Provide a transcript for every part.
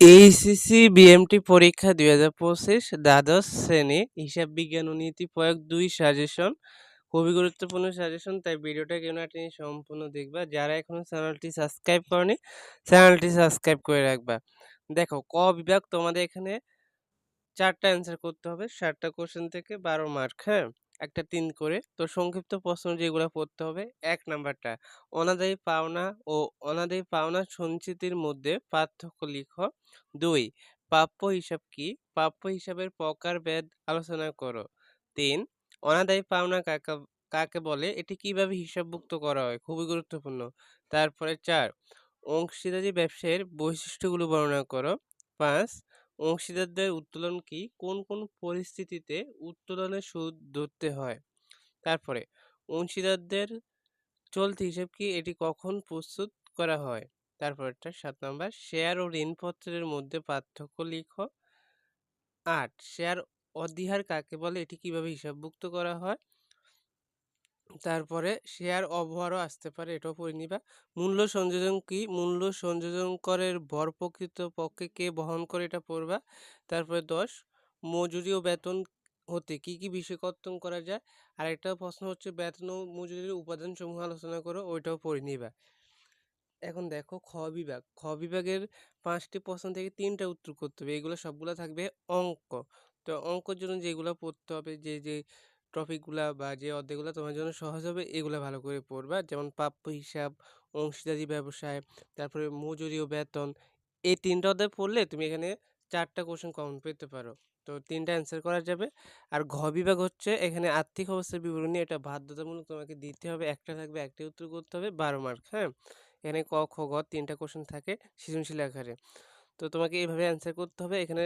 HSC BMT পরীক্ষা দুই হাজার পঁচিশ, দ্বাদশ শ্রেণি, হিসাব বিজ্ঞান ও নীতি প্রয়োগ দুই সাজেশন খুবই গুরুত্বপূর্ণ সাজেশন তাই ভিডিওটা কেউ না টেনে সম্পূর্ণ দেখবা। যারা এখনও চ্যানেলটি সাবস্ক্রাইব করনি, চ্যানেলটি সাবস্ক্রাইব করে রাখবা। দেখো, ক বিভাগ তোমাদের এখানে চারটা অ্যান্সার করতে হবে, ষাটটা কোশ্চেন থেকে বারো মার্ক হ্যাঁ? একটা তিন করে। তো সংক্ষিপ্ত প্রশ্ন যেগুলো পড়তে হবে, এক নাম্বারটা, অনাদায়ী পাওনা ও অনাদায়ী পাওনা সঞ্চিতির মধ্যে পার্থক্য লিখো। দুই, প্রাপ্য হিসাব কি? প্রাপ্য হিসাবের প্রকারভেদ আলোচনা করো। তিন, অনাদায়ী পাওনা কাকে কাকে বলে? এটি কীভাবে হিসাবভুক্ত করা হয়? খুবই গুরুত্বপূর্ণ। তারপরে চার, অংশীদারি ব্যবসায়ের বৈশিষ্ট্যগুলো বর্ণনা করো। পাঁচ অংশীদারদের উত্তোলন কি? কোন কোন পরিস্থিতিতে উত্তোলনের সুদ ধরতে হয়? তারপরে, অংশীদারদের চলতি হিসেব কি এটি কখন প্রস্তুত করা হয়? তারপরটা সাত নম্বর, শেয়ার ও ঋণপত্রের মধ্যে পার্থক্য লিখো। আট, শেয়ার অধিহার কাকে বলে? এটি কীভাবে হিসাবভুক্ত করা হয়? তারপরে শেয়ার অবহারও আসতে পারে, এটাও পড়ে নিবা। মূল্য সংযোজন কি? মূল্য সংযোজন করের ভর প্রকৃত পক্ষে কে বহন করে এটা পড়বা? তারপরে দশ, মজুরি ও বেতন হতে কি কি বিষয় কর্তন করা যায়? আর একটা প্রশ্ন হচ্ছে, বেতন ও মজুরির উপাদান সমূহ আলোচনা করো, ওইটাও পড়ে নিবা। এখন দেখো, খ বিভাগ। খ বিভাগের পাঁচটি প্রশ্ন থেকে তিনটা উত্তর করতে হবে। এগুলো সবগুলো থাকবে অঙ্ক। তো অঙ্কর জন্য যেগুলো পড়তে হবে, যে যে টপিকগুলা বা যে অধ্যায়গুলো তোমার জন্য সহজ হবে, এগুলো ভালো করে পড়বা। যেমন প্রাপ্য হিসাব, অংশীদারি ব্যবসায়, তারপরে মজুরি ও বেতন, এই তিনটা অধ্যায় পড়লে তুমি এখানে চারটা কোশ্চেন কমন পেতে পারো। তো তিনটা অ্যান্সার করা যাবে। আর ঘ বিভাগ হচ্ছে এখানে আর্থিক অবস্থার বিবরণী, এটা বাধ্যতামূলক তোমাকে দিতে হবে। একটা থাকবে, একটাই উত্তর করতে হবে, বারো মার্ক হ্যাঁ? এখানে ক, খ গ তিনটা কোশ্চেন থাকে সৃজনশীল আকারে। তো তোমাকে এইভাবে অ্যান্সার করতে হবে। এখানে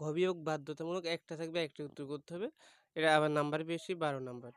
ঘ বিয়োগ বাধ্যতামূলক, একটা থাকবে একটা উত্তর করতে হবে। এটা আবার নাম্বার বেশি বারো নাম্বার